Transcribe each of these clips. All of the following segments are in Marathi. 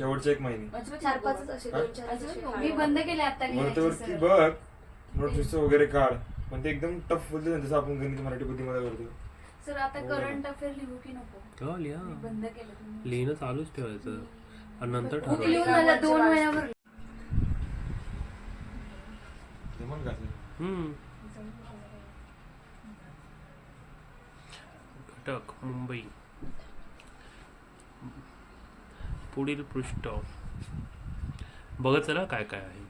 शेवटचे एक महिने चार पाचच. असे? दोन चार असे मी. बंद केले आता वरती. बघ नोट्स वगैरे काढ पण ते एकदम टफ बोलते ना जसं आपण गणित मराठी बुद्धिमत्ता करतो सर आता हो. करंट अफेअर लिहू की नको हो लिहा मी बंद केलं तुम्ही. लिहिणं चालूच ठेवायचं आणि नंतर ठरवायचं लिहून दोन महिन्यावर? हम्म. घटक मुंबई पुढील पृष्ठ. बघत चला काय काय आहे.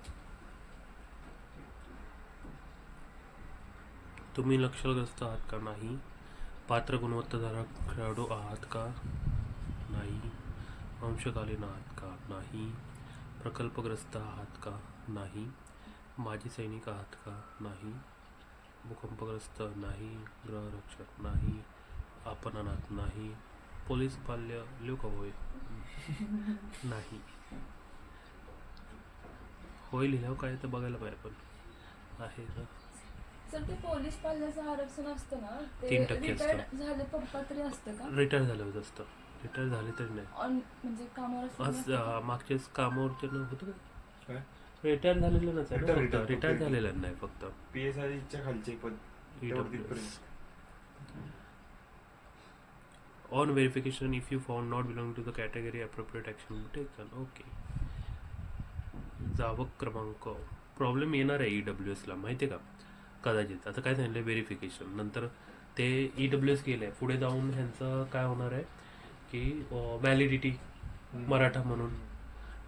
तुम्ही लक्षग्रस्त आहात का नाही? पात्र गुणवत्ताधारक खेळाडू आहात का नाही? अंशकालीन आहात का नाही? प्रकल्पग्रस्त आहात का नाही? माजी सैनिक आहात का नाही? भूकंपग्रस्त नाही? गृहरक्षक नाही? आपण अनाथ नाही? पोलीस बाल्य लोक होय. नाही. होय लिहिल्यावर काय तर बघायला पाहिजे पण. आहे ना. सर ते पोलीस पाल्याचं आरक्षण असतं ना ते तीन टक्के असतं. रिटायर्ड झाले पप्पा तरी असतं का? रिटायर झाल्यावर असतं. रिटायर झाले तरी नाही. ऑन म्हणजे कामावर आज? अं, मागच्याच कामावरती न होतं काय? का रिटायर झालेलं Retire, retire, रिटायर फक्त. झालेलं नाही फक्त. पी एस आय च्या खालचे पद. EWS. On verification if you found not belonging to the category appropriate action will be taken. Okay. जावक क्रमांक. प्रॉब्लेम येणार आहे ई डब्ल्यू एसला माहिती आहे का? कदाचित. आता काय सांगितलं व्हेरिफिकेशन नंतर ते ई डब्ल्यू एस गेलं आहे पुढे जाऊन ह्यांचं काय होणार आहे? की व्हॅलिडिटी मराठा म्हणून.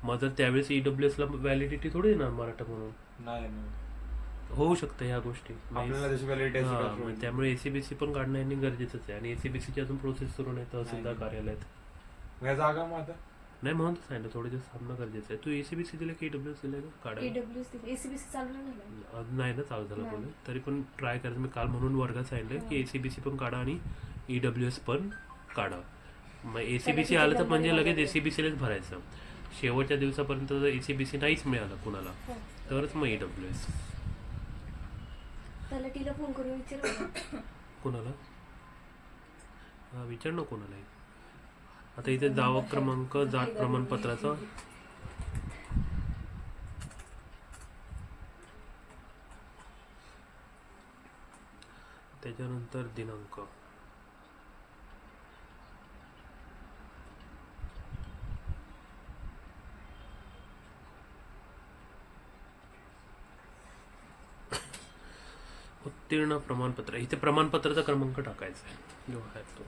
मग जर त्यावेळेस ई डब्ल्यू एसला व्हॅलिडिटी थोडी येणार मराठा म्हणून? नाही. होऊ शकतं ह्या गोष्टी. आपल्याला हा, मग त्यामुळे एसीबीसी पण काढणं यांनी गरजेचंच आहे. आणि एसीबीसीची अजून प्रोसेस सुरू नाही तहसीलदार. कार्यालयात. या जागा मग आता? नाही म्हणून तर सांगितलं थोडे दिवस थांबणं गरजेचं आहे. तू एसीबीसी दिलं की डब्ल्यू दिलं का? काढायला? चालू नाही झालं. आज नाही ना चालू झालं नाही. बोलले तरी पण ट्राय करायचं. मी काल म्हणून वर्गात सांगितलं की एसीबीसी पण काढा आणि ई डब्ल्यू एस पण काढा. मग एसीबीसी आलं तर म्हणजे लगेच? एसीबीसीलाच भरायचं. शेवटच्या दिवसापर्यंत जर एसीबीसी नाहीच मिळालं कुणाला. तरच मग ई डब्ल्यू एस त्याला तिला फोन करून विचार कोणाला? हा विचार ना कोणाला आता इथे दावा क्रमांक जात प्रमाणपत्राचा. त्याच्यानंतर दिनांक. उत्तीर्ण प्रमाणपत्र. इथे प्रमाणपत्राचा क्रमांक टाकायचा आहे. जो आहे तो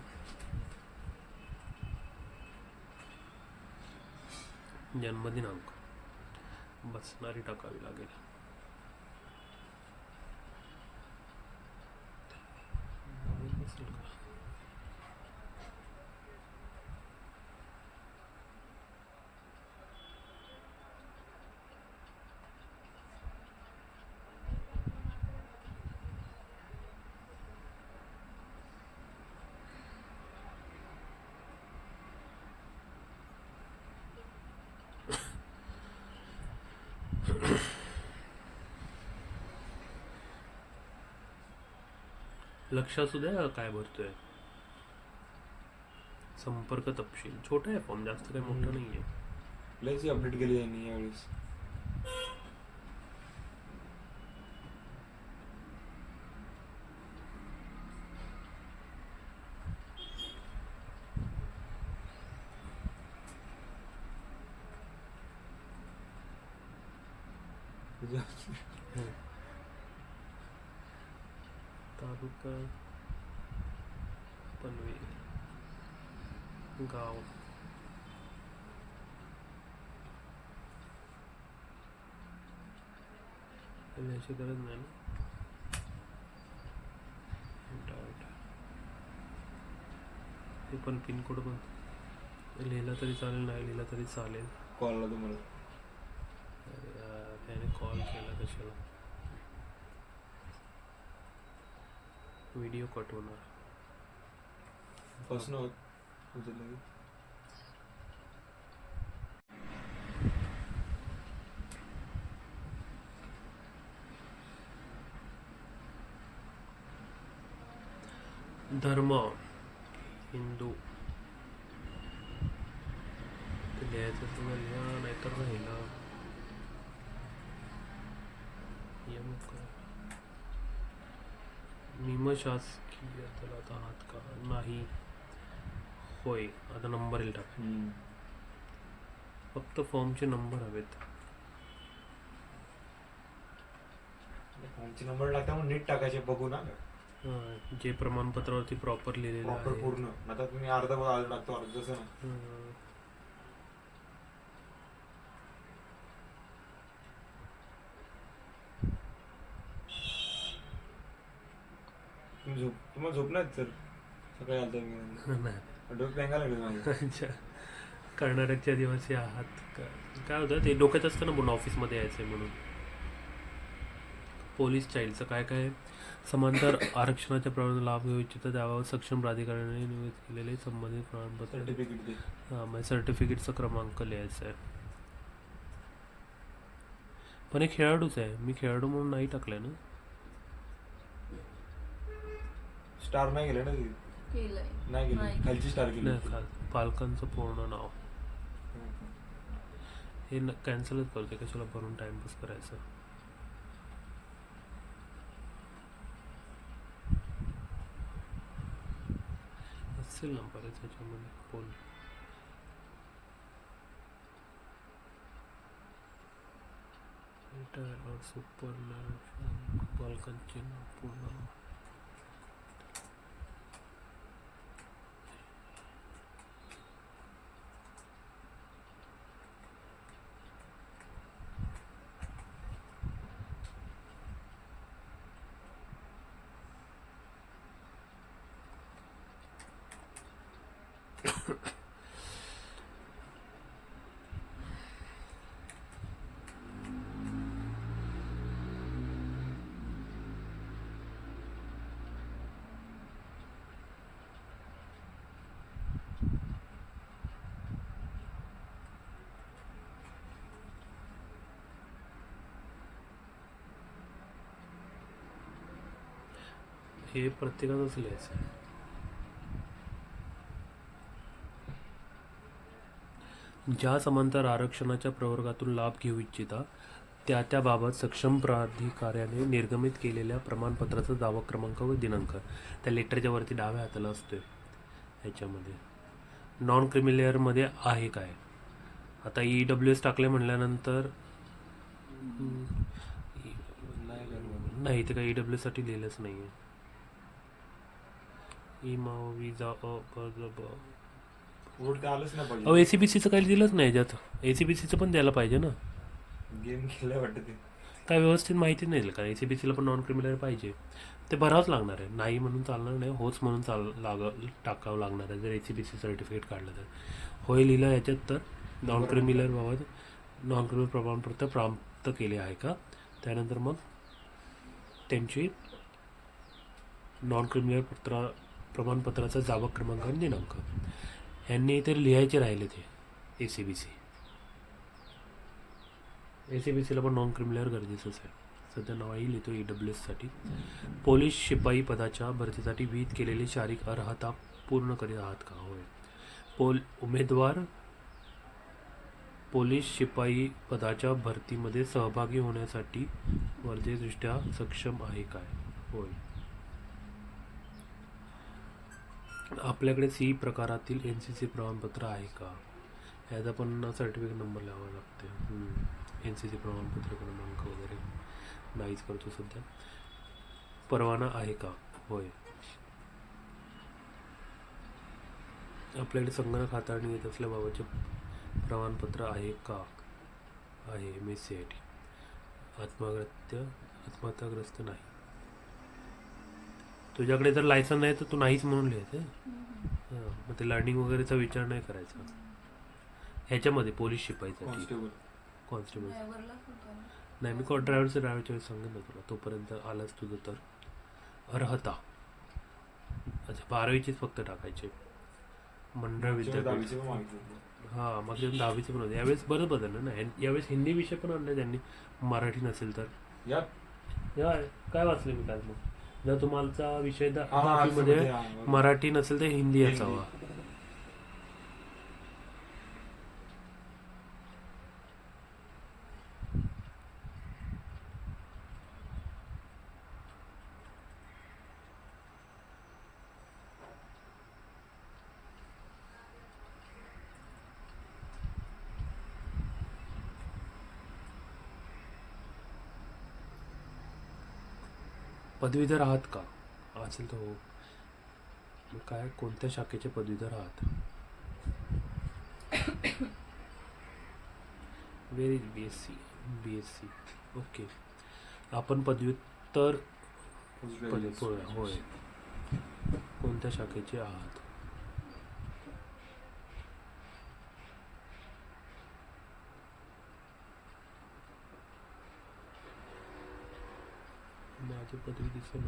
जन्मदिनांक. बसणारी टाकावी लागेल बसेल का? लक्ष असू द्या काय भरतोय. संपर्क तपशील. छोटा आहे फॉर्म जास्त काही मोठा हम्म. नाहीये. लयच अपडेट केली त्यांनी यावेळेस. लिहायची गरज नाही ना. हे पण पिनकोड पण. लिहिला तरी चालेल नाही लिहिला तरी चालेल. कॉलला तुम्हाला. त्याने कॉल केला कशाला? व्हिडिओ कट होणार. फर्स्ट नव्हत धर्म हिंदू. ते लिहायचं तर लिहा नाहीतर राहिला. निमशासकीय दलात आहात का? नाही. होय आता नंबर येईल टाक. फक्त फॉर्मचे नंबर हवेत. फॉर्मचे नंबर टाकता मग नीट टाकायचे बघू ना जे प्रमाणपत्रावरती प्रॉपर लिहिलेलं प्रॉपर आहे. पूर्ण. आता तुम्ही अर्धा अर्धा टाकतो अर्ध जसं तुम्ही झोप तुम्हाला झोप नाही सर? सकाळी आलता मी. नाही. डोक बँगा लागलं माझं. अच्छा. कर्नाटकच्या दिवसी आहात का? काय होतं ते डोक्यात असतं ना म्हणून ऑफिसमध्ये यायचं आहे म्हणून. पोलीस चाईल्डचं काय काय? समांतर आरक्षणाच्या प्रमाणात लाभ घेऊ इच्छित त्याबाबत सक्षम प्राधिकरणाने निवेदित केलेले संबंधित प्रमाणपत्र. सर्टिफिकेट दे. हां सर्टिफिकेटचा क्रमांक लिहायचा आहे. पण हे खेळाडूच आहे. मी खेळाडू म्हणून नाही टाकलंय ना? स्टार नाही गेलं ना ती? केलंय. नाही गेली नाही. खालची स्टार गेली नाही का पालकांचं पूर्ण नाव. हे कॅन्सलच करते कशाला भरून टाइमपास करायचं? असेल ना बरेच ह्याच्यामध्ये पोल सुपर पालकांचे नाव पूर्ण हे प्रत्येकाचंच लिहायचं आहे. ज्या समांतर आरक्षणाच्या प्रवर्गातून लाभ घेऊ इच्छिता त्या त्या बाबत सक्षम प्राधिकाऱ्याने निर्गमित केलेल्या प्रमाणपत्राचा दावा क्रमांक व दिनांक त्या लेटरच्या वरती डाव्या हाताला असतोय. ह्याच्यामध्ये नॉन क्रिमिलेअरमध्ये आहे काय? आता ई डब्ल्यू एस टाकले म्हणल्यानंतर हम्म, नाही ते काही ई डब्ल्यू साठी लिहिलंच नाही आहे ते आलंच नाही अहो पाहिजे ए सी बी सीचं काही दिलंच नाही याच्यात ए सी बी सीचं पण द्यायला पाहिजे ना. गेम खेळलं वाटतं ते. काय व्यवस्थित माहिती नाही दिलं कारण ए सी बी सीला पण नॉन क्रिमिनल पाहिजे. ते भरावंच लागणार आहे. नाही म्हणून चालणार नाही होच म्हणून चाल लाग टाकावं लागणार आहे. जर A C B C certificate काढलं तर. होय लिहिलं याच्यात तर. नॉन क्रिमिनल बाबत नॉन क्रिमिनल प्रमाणपत्र प्राप्त केले आहे का? त्यानंतर मग त्यांची नॉन क्रिमिनल पत्र प्रमाणपत्राचा जावा क्रमांक आणि दिनांक. यांनी इथे लिहायचे राहिले ते A C B C A C B सीला पण नॉन क्रिमिनल गरजेचंच आहे. सध्या नावही लिहितो ई डब्ल्यू एससाठी पोलीस शिपाई पदाच्या भरतीसाठी विहित केलेली शारीरिक अर्हता पूर्ण करीत आहात का? होय. पोल उमेदवार पोलीस शिपाई पदाच्या भरतीमध्ये सहभागी होण्यासाठी वर्दीदृष्ट्या सक्षम आहे काय? होय. आपल्याकडे सी प्रकारातील एन सी सी प्रमाणपत्र आहे का? याचा पण सर्टिफिकेट नंबर लावावा लागते. एन सी सी प्रमाणपत्र क्रमांक वगैरे नाहीच करतो सध्या. परवाना आहे का? होय. आपल्याकडे संगणक हाताळणी येत असल्याबाबतचे प्रमाणपत्र आहे का? आहे. M S C I T आत्महत्या आत्महत्याग्रस्त नाही. तुझ्याकडे जर लायसन नाही तर तू नाहीच म्हणून लिहायचं हां मग ते लर्निंग वगैरेचा विचार नाही करायचा. ह्याच्यामध्ये पोलीस शिपाईसाठी कॉन्स्टेबल. नाही मी ड्रायव्हरचं ड्रायव्हरच्या वेळेस सांगेन ना तुला तोपर्यंत आलाच तुझं तर. अर्हता. अच्छा बारावीचीच फक्त टाकायचे. मंडळ विद्यापीठ. हां मग दहावीचे पण होते. यावेळेस बरं बदललं ना. यावेळेस हिंदी विषय पण आणले त्यांनी. मराठी नसेल तर. या. या काय वाचले मी काल मग? जर तुम्हाला विषय हा, बरोबर. मराठी नसेल तर हिंदी हिंदी. असावा पदवीधर आहात का? असेल तर हो काय? कोणत्या शाखेचे पदवीधर आहात? Very B S C B S C okay आपण पदव्युत्तर पदवी होय. होय. कोणत्या शाखेचे आहात? माझी पदवी दिसेल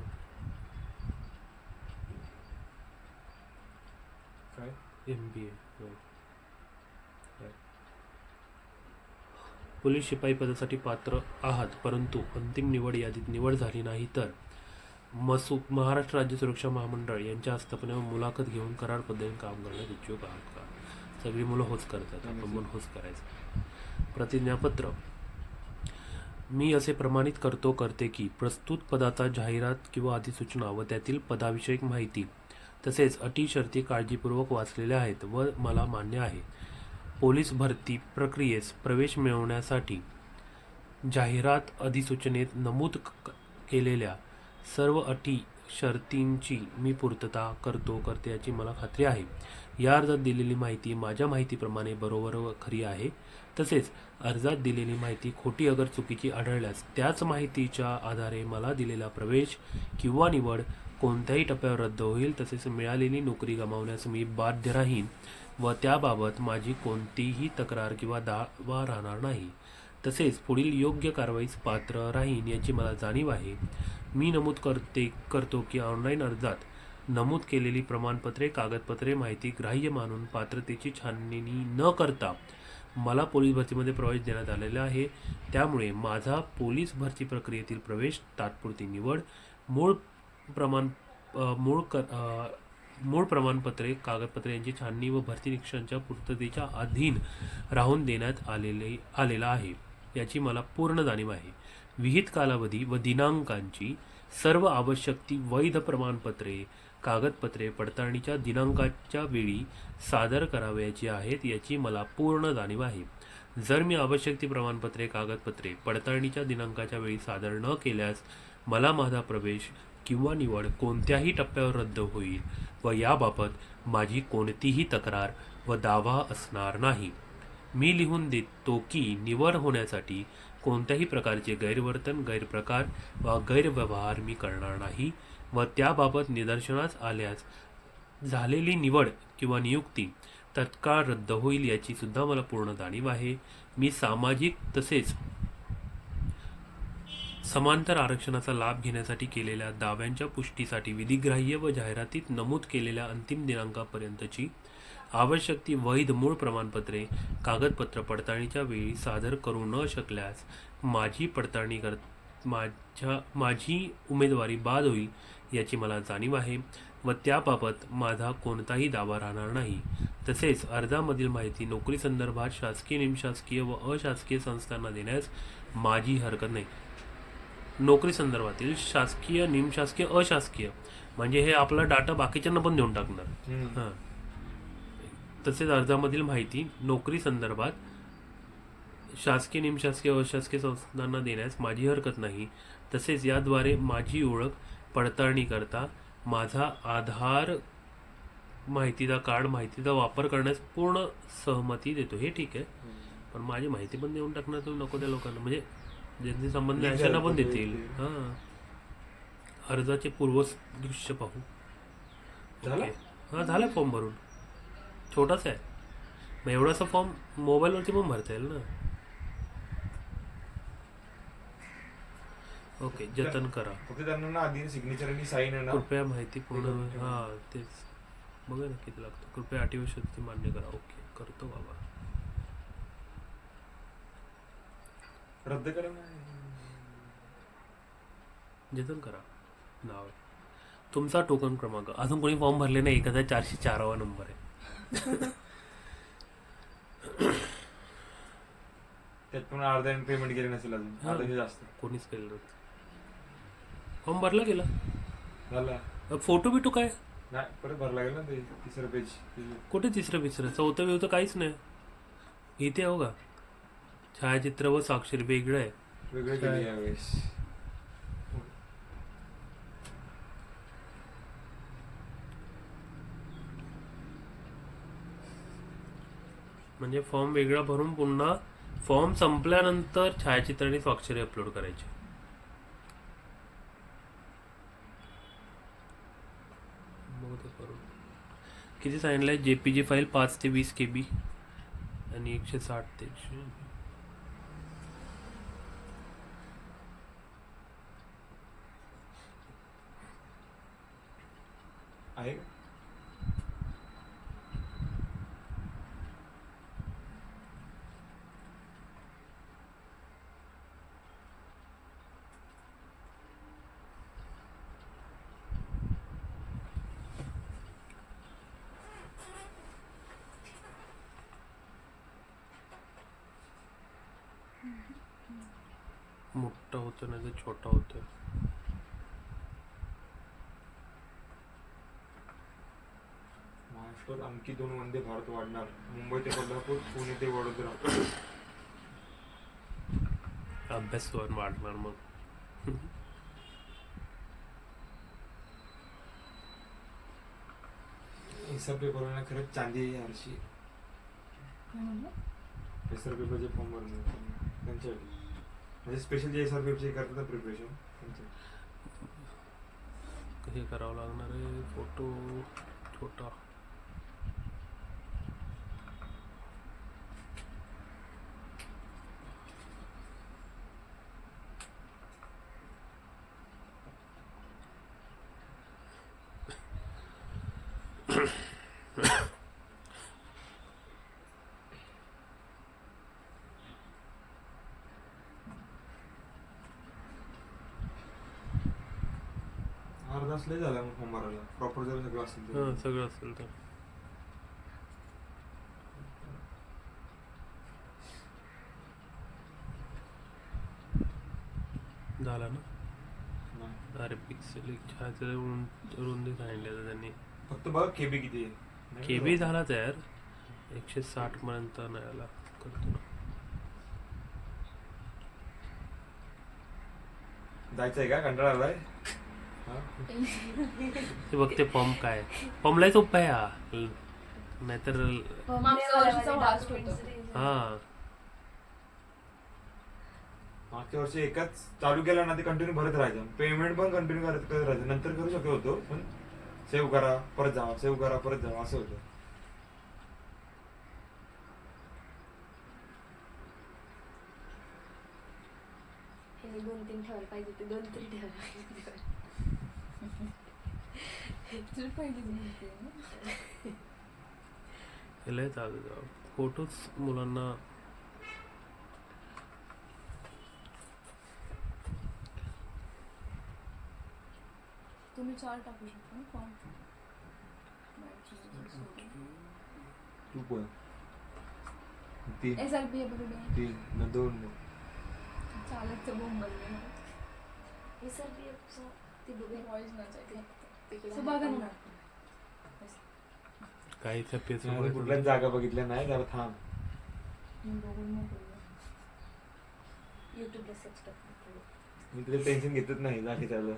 काय एम बी ए पोलीस शिपाई पदासाठी पात्र आहात परंतु अंतिम निवड यादीत निवड झाली नाही तर मसू महाराष्ट्र राज्य सुरक्षा महामंडळ यांच्या हस्तपणे मुलाखत घेऊन करार पद्धतीने काम करण्यात इच्छुक आहात का? सगळी मुलं होच करतात आपण पण होच करायचं. प्रतिज्ञापत्र. मी असे प्रमाणित करतो करते की प्रस्तुत पदाचा जाहिरात किंवा अधिसूचना व त्यातील पदाविषयक माहिती तसेच अटी शर्ती काळजीपूर्वक वाचलेल्या आहेत व मला मान्य आहे. पोलीस भरती प्रक्रियेस प्रवेश मिळवण्यासाठी जाहिरात अधिसूचनेत नमूद क- केलेल्या सर्व अटी शर्तींची मी पूर्तता करतो करते याची मला खात्री आहे. या अर्जात दिलेली माहिती माझ्या माहितीप्रमाणे बरोबर खरी आहे. तसेच अर्जात दिलेली माहिती खोटी अगर चुकीची आढळल्यास त्याच माहितीच्या आधारे मला दिलेला प्रवेश किंवा निवड कोणत्याही टप्प्यावर रद्द होईल तसेच मिळालेली नोकरी गमावण्यास मी बाध्य राहीन व त्याबाबत माझी कोणतीही तक्रार किंवा दावा राहणार नाही. तसेच पुढील योग्य कारवाईस पात्र राहीन याची मला जाणीव आहे. मी नमूद करते करतो की ऑनलाईन अर्जात नमूद केलेली प्रमाणपत्रे कागदपत्रे माहिती ग्राह्य मानून पात्रतेची छाननी न करता मला पोलीस भरतीमध्ये प्रवेश देण्यात आलेला आहे. त्यामुळे माझा पोलीस भरती प्रक्रियेतील प्रवेश तात्पुरती निवड मूळ प्रमाण मूळ क मूळ प्रमाणपत्रे कागदपत्रे यांची छाननी व भरती निकषांच्या पूर्ततेच्या अधीन राहून देण्यात आलेले आलेला आहे. याची मला पूर्ण जाणीव आहे. विहित कालावधी व दिनांकांची सर्व आवश्यक ती वैध प्रमाणपत्रे कागदपत्रे पडताळणीच्या दिनांकाच्या वेळी सादर करावयाची आहेत याची मला पूर्ण जाणीव आहे. जर मी आवश्यक ती प्रमाणपत्रे कागदपत्रे पडताळणीच्या दिनांकाच्या वेळी सादर न केल्यास मला माझा प्रवेश किंवा निवड कोणत्याही टप्प्यावर रद्द होईल व याबाबत माझी कोणतीही तक्रार व दावा असणार नाही. मी लिहून देतो की निवड होण्यासाठी कोणत्याही प्रकारचे गैरवर्तन गैरप्रकार वा गैरव्यवहार मी करणार नाही. व त्याबाबत निदर्शनास आल्यास झालेली निवड किंवा नियुक्ती तत्काळ रद्द होईल याची सुद्धा मला पूर्ण जाणीव आहे. मी सामाजिक तसेच समांतर आरक्षणाचा लाभ घेण्यासाठी केलेल्या दाव्यांच्या पुष्टीसाठी विधिग्राह्य व जाहिरातीत नमूद केलेल्या अंतिम दिनांकापर्यंतची आवश्यक ती वैध मूळ प्रमाणपत्रे कागदपत्र पडताळणीच्या वेळी सादर करू न शकल्यास माझी पडताळणी कर माझ्या माझी उमेदवारी बाद होईल. याची मला जाणीव आहे व त्याबाबत माझा कोणताही दावा राहणार नाही. तसेच अर्जामधील माहिती नोकरी संदर्भात शासकीय निमशासकीय व अशासकीय संस्थांना देण्यास माझी हरकत नाही. नोकरी संदर्भातील शासकीय निमशासकीय अशासकीय म्हणजे हे आपला डाटा बाकीच्यांना पण देऊन टाकणार. हां. तसेच अर्जामधील माहिती नोकरी संदर्भात शासकीय निमशासकीय अशासकीय संस्थांना देण्यास माझी हरकत नाही. तसेच याद्वारे माझी ओळख पडताळणी करता माझा आधार माहितीचा कार्ड माहितीचा वापर करण्यास पूर्ण सहमती देतो. हे ठीक आहे. पण माझी माहिती पण देऊन टाकणार तुम्ही नको त्या लोकांना. म्हणजे ज्यांचे संबंध आहे अशांना पण देतील. हां. अर्जाचे पूर्व दृश्य पाहू. झालं? ओके. हां झाला फॉर्म भरून. छोटासा आहे. मग एवढासा फॉर्म मोबाईलवरती पण भरता येईल ना. ओके जतन करा. फक्त त्यांना ना आधी सिग्नेचर आणि साईन आहे ना. कृपया माहिती पूर्ण. हां तेच. बघा ना किती लागतं. कृपया अटीवशक्ती मान्य करा. ओके करतो बाबा. रद्द करा ना. जतन करा. नाव. तुमचा टोकन क्रमांक. अजून कोणी फॉर्म भरले नाही. एखादा चारशे चारावा नंबर आहे. त्यात पण अर्धा पेमेंट केले नसेल अजून. हा. अर्धा जास्त. कोणीच केलं नव्हतं फॉर्म भरला गेला? झाला फोटो बिटो काय? परत भरला गेला ना तिसरं पेज कुठे तिसरं पिसरं चौथं बिवतं काहीच नाही. इथे हो का? छायाचित्र व साक्षर वेगळं आहे. वेगळं यावेळेस. म्हणजे फॉर्म वेगळा भरून पुन्हा फॉर्म संपल्यानंतर छायाचित्र आणि स्वाक्षरी अपलोड करायची. किती साईन लागेल जे पी जी फाईल पाच ते वीस के बी आणि एकशे साठ ते एकशे आहे मोठं होतं नाही तर छोटा होतं. महाराष्ट्रात आणखी दोन वंदे भारत वाढणार. मुंबई ते कोल्हापूर पुणे ते वडोदरा. अभ्यास वर वाढणार मग. हिसाब पेपरवाल्यांना खरंच चांदी आहे म्हणलं? एसआर पेपरचे फॉर्म भरून स्पेशल जे प्रिपरेशन हे करावं लागणार आहे? फ़ोटो छोटा. अर्धा असले झाला मग भरायला प्रॉपर जर सगळं असेल तर. हां सगळं असेल तर झाला ना नाही. अरे पिक्सेल एक छायाचं रुंद रुंदी सांगितलं त्यांनी फक्त बघ केबी किती आहे के? बी झालाच यार एकशे साठ पर्यंत नाही आला करतो ना जायचंय का कंटाळा आलाय? ते बघ ते फॉर्म काय. फॉर्मला सोपं आहे हा. ल- नाहीतर मागच्या वर्षीचा last होतं. हा. मागच्या वर्षी एकाच चालू केला ना ते कंटिन्यू भरत राहायचं. पेमेंट पण कंटिन्यू करत करत राहायचं. नंतर करू शकत होतो पण सेव्ह करा परत जावा. सेव्ह करा परत जावा. असं होतं. दोन तीन ठेवायला पाहिजे ते दोन तरी ठेवायला पाहिजे तुझी पहिलीच मुलगी आहे ना? लय चालू फोटोच मुलांना. तुम्ही चार टाकू शकता ना फॉर्म तू पण तीन एस आर पी एफ तीन न दोन चालकचं बोंबल हे सर बी एफचं ते बघूया वॉइस नसायचं पेच नाही, कुठल्याच जागा बघितल्या नाही? जरा थांब. मी बघून मोकळी युट्यूबला सर्च करतो. मी तुला टेन्शन घेतच नाही जागे त्याला.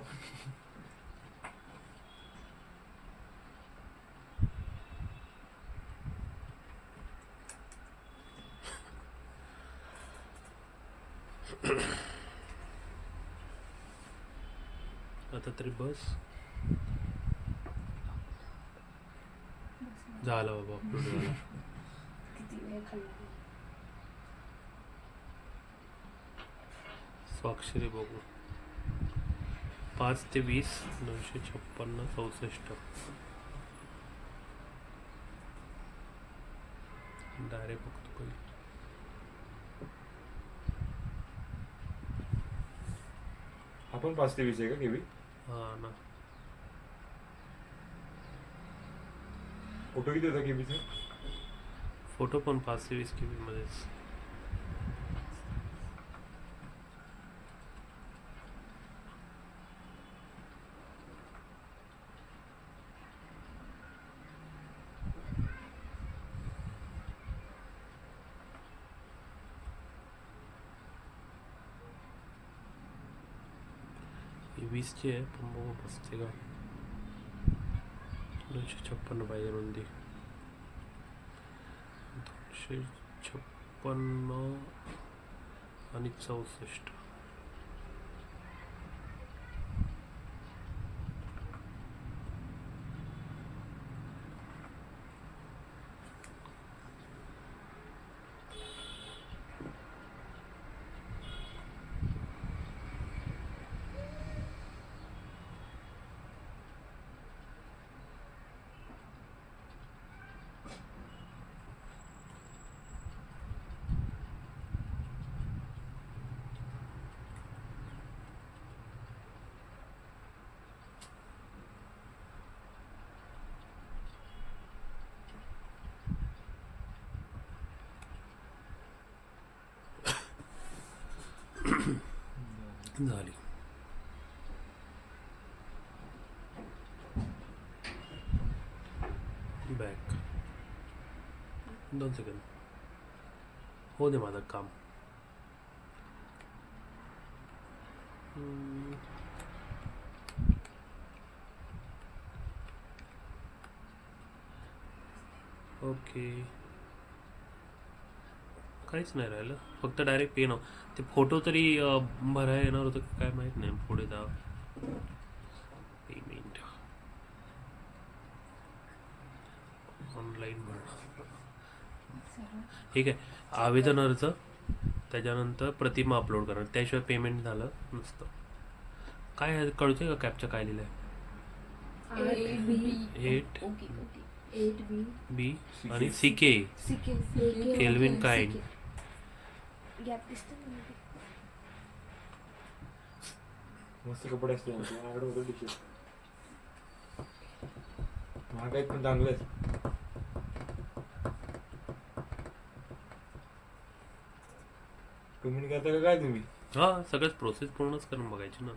आता तरी बस. झालं बाबा अपलोड झाला. किती वेळ खाल्ला? स्वाक्षरी बघू. पाच ते वीस दोनशे छप्पन्न चौसष्ट. डायरेक्ट बघतो काही आपण पाच ते वीस आहे का केबी हा ना. फ़ोटो किती होता केबीचे फ़ोटो पण पाच ते वीस के मध्येच ही वीसची आहे पण बघू दोनशे छप्पन्न पाहिजे रुंदी दोनशे छप्पन्न आणि चौसष्ट. झाली. बॅक दोन सेकंद हो दे माझं काम. ओके. काहीच नाही राहिलं. फक्त डायरेक्ट पे नाव ते फोटो तरी भरायला येणार होतं काय माहीत नाही. पुढे जा पेमेंट ऑनलाईन भरणं. ठीक आहे. आवेदन अर्ज त्याच्यानंतर प्रतिमा अपलोड करणं त्याशिवाय पेमेंट झालं नसतं. काय आहे, कळतंय का कॅपच्या काय लिहिलं आहे एट बी आणि सी के सिके केल्विन काइंड गॅप दिसतो. मस्त कपडे असते माझ्याकडे होतं टी शर्ट महागाईत पण चांगलं आहे कमी करता का काय तुम्ही हा सगळ्याच प्रोसेस पूर्णच करून बघायची ना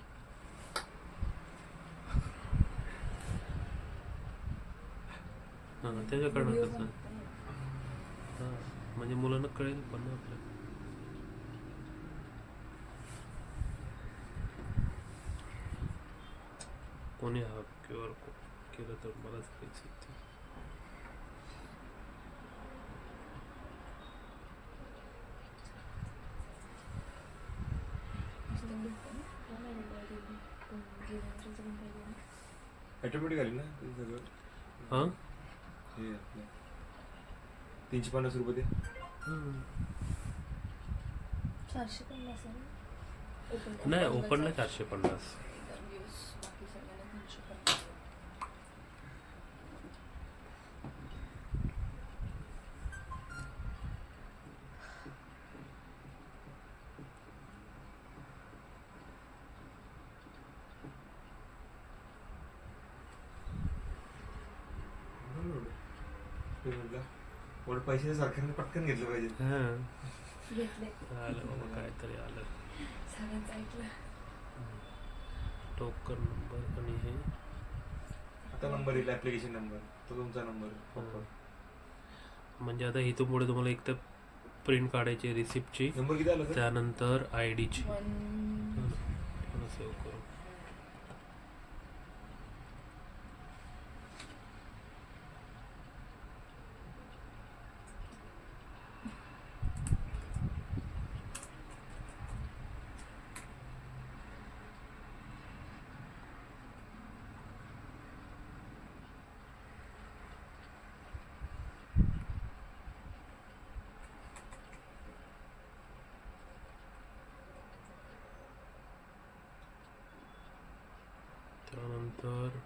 हा त्याच्याकडनं कसं हा म्हणजे मुलांना कळेल पण ना कोणी हा क्यू आर कोड केलं तर मलाच पैसे येतील ऑटोमॅटिक आली ना ते सगळं? हा? हे आपलं तीनशे पन्नास रुपये ते. चारशे पन्नास आहे ना? ओपन नाही ओपनला चारशे पन्नास. एवढं पैसे सरकारने पटकन घेतलं पाहिजे. हा. घेतले. आलं बाबा काहीतरी आलं. सगळ्यांचं ऐकलं. टोकन नंबर आणि हे. आता नंबर येईल ऍप्लिकेशन नंबर. तो तुमचा नंबर. हा. म्हणजे आता इथून पुढे तुम्हाला एक तर प्रिंट काढायची रिसिप्टची नंबर किती आला सर? त्यानंतर आय डीची वन सेव्ह करू त्यानंतर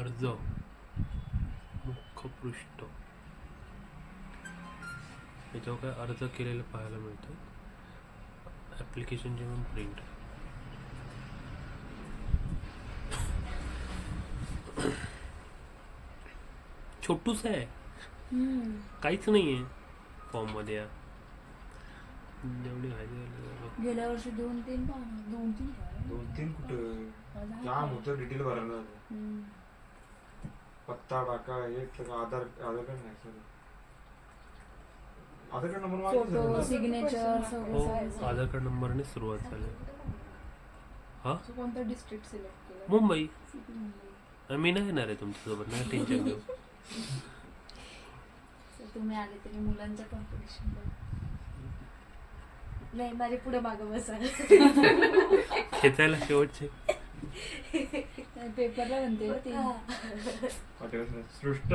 अर्ज मुखपृष्ठ याच्यावर काय अर्ज केलेलं पाहायला मिळतं ॲप्लिकेशनची पण प्रिंट छोटूस आहे. काहीच नाही आहे फॉर्ममध्ये या. जेवढी माहिती झाली गेल्या वर्षी दोन तीन दोन तीन. दोन तीन कुठं? माझा आहे जाम का? होतं डिटेल भरायला. पत्ता टाका एक आधार आधार कार्ड नाही सर आधार कार्ड नंबर मागितला फोटो. सिग्नेचर हो सगळं आहे. आधार कार्ड नंबरने सुरुवात झाली. हा? कोणतं डिस्ट्रिक्ट सिलेक्ट केलं? मुंबई. मी नाही येणार आहे तुमच्यासोबत नाही टेन्शन घेऊ तुम्ही आले तरी मुलांच्या कॉम्पिटिशन नाही माझे पुढे मागं बसा. खेचायला शेवटचे. पेपरला म्हणते ना ती. हा. सृष्ट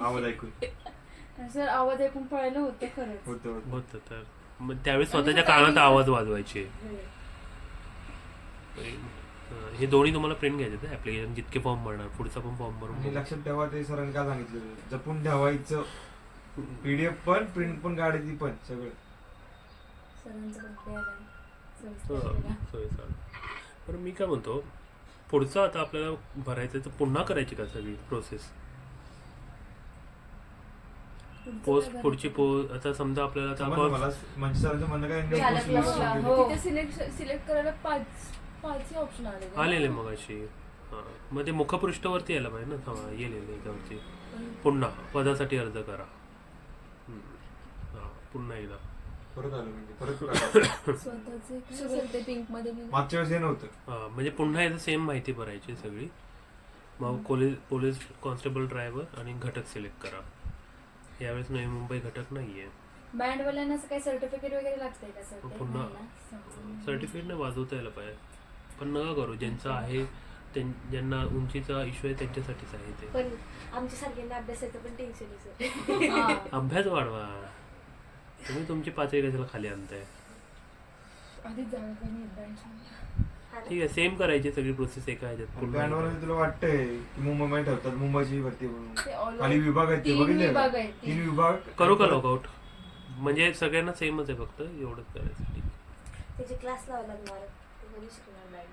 आवाज ऐकून. सर आवाज ऐकून पळायला होतं खरंच. होतं होतं. होतं तर. मग त्यावेळेस स्वतःच्या कानात आवाज वाजवायचे. अं, हे दोन्ही तुम्हाला प्रिंट घ्यायचे ऍप्लिकेशन जितके फॉर्म भरणार पुढचा पण फॉर्म भरून आणि लक्षात ठेवा ते सरांनी काय सांगितलं जपून ठेवायचं. पीडीएफ पण प्रिंट पण काढायची पण सगळं. सरांचं पण ते. हो. बरं मी काय म्हणतो पुढचं आता आपल्याला भरायचं तर पुन्हा करायची का सगळी प्रोसेस पोस्ट पुढची पो आता समजा आपल्याला आता समजलं आपण मला सरांचं म्हणणं काय झालं. तिथे सिलेक्ट सिलेक्ट करायला पाच पाचही ऑप्शन आले? आलेले मग अशी मग ते मुखपृष्ठावरती यायला पाहिजे ना हा येईल याच्यावरती पुन्हा पदासाठी अर्ज करा. हम्म. हा, पुन्हा एकदा. परत आलं म्हणजे परत काढायचं. स्वतःचे काय सर, ते पिंकमध्ये लिहिलं. मागच्या वेळेस हे नव्हतं. हा, म्हणजे पुन्हा एकदा सेम माहिती भरायची सगळी. मग पोलीस पोलीस कॉन्स्टेबल ड्रायव्हर आणि घटक सिलेक्ट करा. यावेळेस नवी मुंबई घटक नाहीये. बँडवाल्यांना असं काही सर्टिफिकेट वगैरे लागतंय का सर? ते? पुन्हा नाही ना? सर्टिफिकेट नाही वाजवता यायला पाहिजे. पण नका करू ज्यांचं आहे त्यां- ज्यांना उंचीचा इश्यू आहे त्यांच्यासाठीच आहे ते. पण आमच्या सारख्यांना अभ्यासाचं पण टेन्शन आहे सर. हा. अभ्यास वाढवा. तुम्ही तुमची पाचवी कशाला खाली आणताय. आधीच जागा कमी ठीक आहे सेम करायची सगळी प्रोसेस एका ह्याच्यात बँडवर एकदा. तुला वाटतंय की मुंबईमध्ये ठेवतात मुंबईची भरती ते म्हणून all खाली over. विभाग आहेत ते तीन बघितले? विभाग आहेत, तीन. विभाग? करू का लॉकआउट म्हणजे सगळ्यांना सेमच आहे फक्त एवढंच करायसाठी त्याचे क्लास लावा लागणार. ते कधी शिकणार नाही